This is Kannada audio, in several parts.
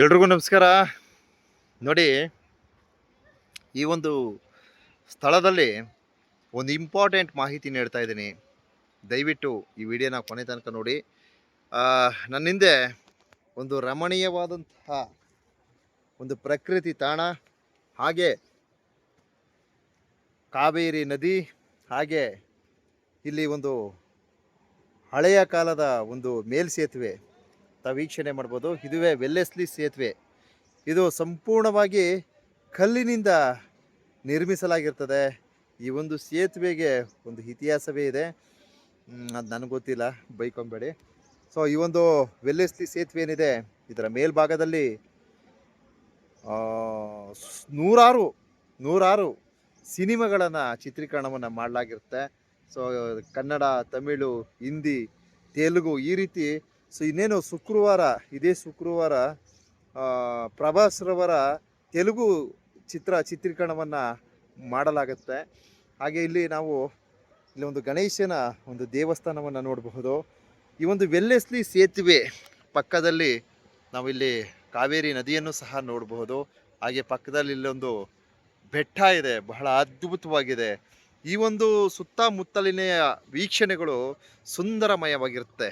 ಎಲ್ರಿಗೂ ನಮಸ್ಕಾರ. ನೋಡಿ, ಈ ಒಂದು ಸ್ಥಳದಲ್ಲಿ ಒಂದು ಇಂಪಾರ್ಟೆಂಟ್ ಮಾಹಿತಿ ನೀಡ್ತಾ ಇದ್ದೀನಿ. ದಯವಿಟ್ಟು ಈ ವಿಡಿಯೋನ ಕೊನೆ ತನಕ ನೋಡಿ. ನನ್ನ ಹಿಂದೆ ಒಂದು ರಮಣೀಯವಾದಂತಹ ಒಂದು ಪ್ರಕೃತಿ ತಾಣ, ಹಾಗೆ ಕಾವೇರಿ ನದಿ, ಹಾಗೆ ಇಲ್ಲಿ ಒಂದು ಹಳೆಯ ಕಾಲದ ಒಂದು ಮೇಲ್ಸೇತುವೆ. ತಾವು ವೀಕ್ಷಣೆ ಮಾಡ್ಬೋದು. ಇದುವೇ ವೆಲ್ಲೆಸ್ಲಿ ಸೇತುವೆ. ಇದು ಸಂಪೂರ್ಣವಾಗಿ ಕಲ್ಲಿನಿಂದ ನಿರ್ಮಿಸಲಾಗಿರ್ತದೆ. ಈ ಒಂದು ಸೇತುವೆಗೆ ಒಂದು ಇತಿಹಾಸವೇ ಇದೆ. ಅದು ನನಗೆ ಗೊತ್ತಿಲ್ಲ, ಬೈಕೊಂಬೇಡಿ. ಸೊ ಈ ಒಂದು ವೆಲ್ಲೆಸ್ಲಿ ಸೇತುವೆ ಏನಿದೆ, ಇದರ ಮೇಲ್ಭಾಗದಲ್ಲಿ ನೂರಾರು ನೂರಾರು ಸಿನಿಮಾಗಳನ್ನು ಚಿತ್ರೀಕರಣವನ್ನು ಮಾಡಲಾಗಿರುತ್ತೆ. ಸೊ ಕನ್ನಡ, ತಮಿಳು, ಹಿಂದಿ, ತೆಲುಗು ಈ ರೀತಿ ಸೊ ಇನ್ನೇನು ಶುಕ್ರವಾರ, ಇದೇ ಶುಕ್ರವಾರ ಪ್ರಭಾಸ್ರವರ ತೆಲುಗು ಚಿತ್ರ, ಚಿತ್ರೀಕರಣವನ್ನು ಮಾಡಲಾಗುತ್ತೆ. ಹಾಗೆ ಇಲ್ಲಿ ನಾವು ಇಲ್ಲಿ ಒಂದು ಗಣೇಶನ ಒಂದು ದೇವಸ್ಥಾನವನ್ನು ನೋಡಬಹುದು. ಈ ಒಂದು ವೆಲ್ಲೆಸ್ಲಿ ಸೇತುವೆ ಪಕ್ಕದಲ್ಲಿ ನಾವಿಲ್ಲಿ ಕಾವೇರಿ ನದಿಯನ್ನು ಸಹ ನೋಡಬಹುದು. ಹಾಗೆ ಪಕ್ಕದಲ್ಲಿ ಇಲ್ಲೊಂದು ಬೆಟ್ಟ ಇದೆ, ಬಹಳ ಅದ್ಭುತವಾಗಿದೆ. ಈ ಒಂದು ಸುತ್ತಮುತ್ತಲಿನ ವೀಕ್ಷಣೆಗಳು ಸುಂದರಮಯವಾಗಿರುತ್ತೆ.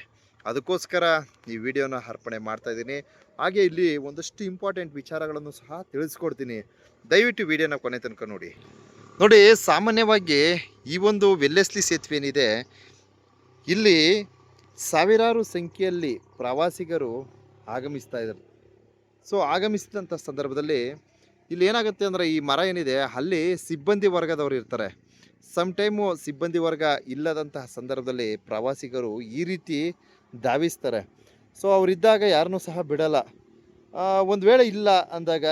ಅದಕ್ಕೋಸ್ಕರ ಈ ವಿಡಿಯೋನ ಅರ್ಪಣೆ ಮಾಡ್ತಾ ಇದ್ದೀನಿ. ಹಾಗೆ ಇಲ್ಲಿ ಒಂದಷ್ಟು ಇಂಪಾರ್ಟೆಂಟ್ ವಿಚಾರಗಳನ್ನು ಸಹ ತಿಳಿಸ್ಕೊಡ್ತೀನಿ. ದಯವಿಟ್ಟು ವಿಡಿಯೋನ ಕೊನೆ ತನಕ ನೋಡಿ. ನೋಡಿ, ಸಾಮಾನ್ಯವಾಗಿ ಈ ಒಂದು ವೆಲ್ಲೆಸ್ಲಿ ಸೇತುವೆ ಏನಿದೆ, ಇಲ್ಲಿ ಸಾವಿರಾರು ಸಂಖ್ಯೆಯಲ್ಲಿ ಪ್ರವಾಸಿಗರು ಆಗಮಿಸ್ತಾ ಇದ್ದಾರೆ. ಸೊ ಆಗಮಿಸಿದಂಥ ಸಂದರ್ಭದಲ್ಲಿ ಇಲ್ಲಿ ಏನಾಗುತ್ತೆ ಅಂದರೆ ಈ ಮರ ಏನಿದೆ, ಅಲ್ಲಿ ಸಿಬ್ಬಂದಿ ವರ್ಗದವರು ಇರ್ತಾರೆ. ಸಮ್ ಟೈಮು ಸಿಬ್ಬಂದಿ ವರ್ಗ ಇಲ್ಲದಂತಹ ಸಂದರ್ಭದಲ್ಲಿ ಪ್ರವಾಸಿಗರು ಈ ರೀತಿ ಧಾವಿಸ್ತಾರೆ. ಸೊ ಅವರಿದ್ದಾಗ ಯಾರನ್ನೂ ಸಹ ಬಿಡಲ್ಲ. ಒಂದು ವೇಳೆ ಇಲ್ಲ ಅಂದಾಗ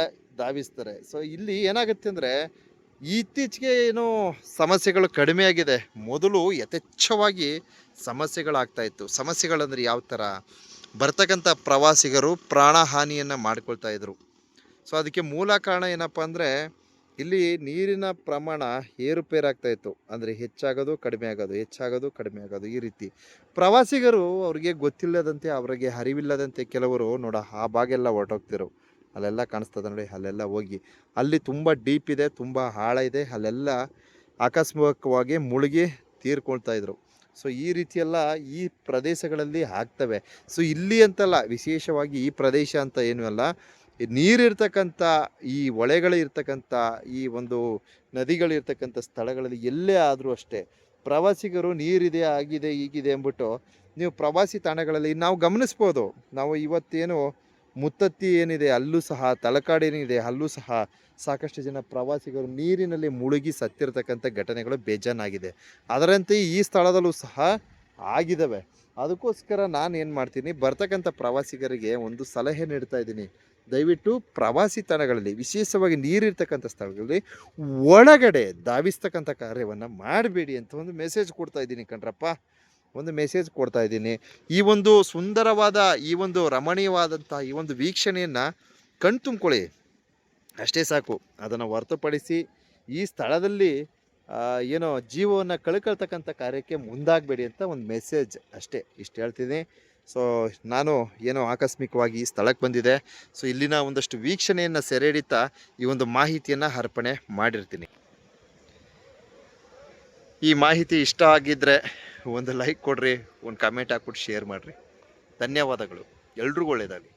ಧಾವಿಸ್ತಾರೆ. ಸೊ ಇಲ್ಲಿ ಏನಾಗುತ್ತೆ ಅಂದರೆ, ಇತ್ತೀಚೆಗೆ ಏನು ಸಮಸ್ಯೆಗಳು ಕಡಿಮೆ ಆಗಿದೆ. ಮೊದಲು ಯಥೇಚ್ಛವಾಗಿ ಸಮಸ್ಯೆಗಳಾಗ್ತಾ ಇತ್ತು. ಸಮಸ್ಯೆಗಳಂದರೆ ಯಾವ ಥರ ಬರ್ತಕ್ಕಂಥ ಪ್ರವಾಸಿಗರು ಪ್ರಾಣಹಾನಿಯನ್ನು ಮಾಡ್ಕೊಳ್ತಾ ಇದ್ರು. ಸೊ ಅದಕ್ಕೆ ಮೂಲ ಕಾರಣ ಏನಪ್ಪ ಅಂದರೆ ಇಲ್ಲಿ ನೀರಿನ ಪ್ರಮಾಣ ಏರುಪೇರಾಗ್ತಾ ಇತ್ತು. ಅಂದರೆ ಹೆಚ್ಚಾಗೋದು ಕಡಿಮೆ ಆಗೋದು ಹೆಚ್ಚಾಗೋದು ಕಡಿಮೆ ಆಗೋದು ಈ ರೀತಿ. ಪ್ರವಾಸಿಗರು ಅವರಿಗೆ ಗೊತ್ತಿಲ್ಲದಂತೆ, ಅವರಿಗೆ ಅರಿವಿಲ್ಲದಂತೆ ಕೆಲವರು ನೋಡ ಆ ಭಾಗೆಲ್ಲ ಹೊರಟೋಗ್ತಿರು. ಅಲ್ಲೆಲ್ಲ ಕಾಣಿಸ್ತದೆ ನೋಡಿ, ಅಲ್ಲೆಲ್ಲ ಹೋಗಿ. ಅಲ್ಲಿ ತುಂಬ ಡೀಪ್ ಇದೆ, ತುಂಬ ಆಳ ಇದೆ, ಅಲ್ಲೆಲ್ಲ ಆಕಸ್ಮಿಕವಾಗಿ ಮುಳುಗಿ ತೀರ್ಕೊಳ್ತಾ ಇದ್ರು. ಸೊ ಈ ರೀತಿಯೆಲ್ಲ ಈ ಪ್ರದೇಶಗಳಲ್ಲಿ ಆಗ್ತವೆ. ಸೊ ಇಲ್ಲಿ ಅಂತಲ್ಲ, ವಿಶೇಷವಾಗಿ ಈ ಪ್ರದೇಶ ಅಂತ ಏನು ಅಲ್ಲ ನೀರಿರ್ತಕ್ಕಂಥ ಈ ಹೊಳೆಗಳಿರ್ತಕ್ಕಂಥ ಈ ಒಂದು ನದಿಗಳಿರ್ತಕ್ಕಂಥ ಸ್ಥಳಗಳಲ್ಲಿ ಎಲ್ಲೇ ಆದರೂ ಅಷ್ಟೇ ಪ್ರವಾಸಿಗರು ನೀರಿದೆ, ಆಗಿದೆ ಹೀಗಿದೆ ಅಂದ್ಬಿಟ್ಟು ನೀವು ಪ್ರವಾಸಿ ತಾಣಗಳಲ್ಲಿ ನಾವು ಗಮನಿಸ್ಬೋದು. ನಾವು ಇವತ್ತೇನು ಮುತ್ತತ್ತಿ ಏನಿದೆ, ಅಲ್ಲೂ ಸಹ ತಲಕಾಡೇನಿದೆ ಅಲ್ಲೂ ಸಹ ಸಾಕಷ್ಟು ಜನ ಪ್ರವಾಸಿಗರು ನೀರಿನಲ್ಲಿ ಮುಳುಗಿ ಸತ್ತಿರತಕ್ಕಂಥ ಘಟನೆಗಳು ಬೇಜಾನಾಗಿದೆ. ಅದರಂತೆ ಈ ಸ್ಥಳದಲ್ಲೂ ಸಹ ಆಗಿದ್ದಾವೆ ಅದಕ್ಕೋಸ್ಕರ ನಾನು ಏನು ಮಾಡ್ತೀನಿ, ಬರ್ತಕ್ಕಂಥ ಪ್ರವಾಸಿಗರಿಗೆ ಒಂದು ಸಲಹೆ ನೀಡ್ತಾ ಇದ್ದೀನಿ. ದಯವಿಟ್ಟು ಪ್ರವಾಸಿ ತಾಣಗಳಲ್ಲಿ, ವಿಶೇಷವಾಗಿ ನೀರಿರ್ತಕ್ಕಂಥ ಸ್ಥಳಗಳಲ್ಲಿ, ಒಳಗಡೆ ಧಾವಿಸ್ತಕ್ಕಂಥ ಕಾರ್ಯವನ್ನು ಮಾಡಬೇಡಿ ಅಂತ ಒಂದು ಮೆಸೇಜ್ ಕೊಡ್ತಾ ಇದ್ದೀನಿ ಕಣ್ರಪ್ಪ. ಒಂದು ಮೆಸೇಜ್ ಕೊಡ್ತಾ ಇದ್ದೀನಿ. ಈ ಒಂದು ಸುಂದರವಾದ, ಈ ಒಂದು ರಮಣೀಯವಾದಂಥ, ಈ ಒಂದು ವೀಕ್ಷಣೆಯನ್ನು ಕಣ್ ತುಂಬ್ಕೊಳ್ಳಿ ಅಷ್ಟೇ ಸಾಕು. ಅದನ್ನು ಹೊರತುಪಡಿಸಿ ಈ ಸ್ಥಳದಲ್ಲಿ ಏನೋ ಜೀವವನ್ನು ಕಳ್ಕೊಳ್ತಕ್ಕಂಥ ಕಾರ್ಯಕ್ಕೆ ಮುಂದಾಗಬೇಡಿ ಅಂತ ಒಂದು ಮೆಸೇಜ್ ಅಷ್ಟೇ. ಇಷ್ಟು ಹೇಳ್ತೀನಿ ಸೊ ನಾನು ಏನೋ ಆಕಸ್ಮಿಕವಾಗಿ ಈ ಸ್ಥಳಕ್ಕೆ ಬಂದಿದೆ. ಸೊ ಇಲ್ಲಿನ ಒಂದಷ್ಟು ವೀಕ್ಷಣೆಯನ್ನು ಸೆರೆ ಹಿಡಿತಾ ಈ ಒಂದು ಮಾಹಿತಿಯನ್ನು ಅರ್ಪಣೆ ಮಾಡಿರ್ತೀನಿ. ಈ ಮಾಹಿತಿ ಇಷ್ಟ ಆಗಿದ್ದರೆ ಒಂದು ಲೈಕ್ ಕೊಡ್ರಿ, ಒಂದು ಕಮೆಂಟ್ ಹಾಕ್ಬಿಟ್ಟು ಶೇರ್ ಮಾಡಿರಿ. ಧನ್ಯವಾದಗಳು. ಎಲ್ರಿಗೂ ಒಳ್ಳೆಯದಾಗಲಿ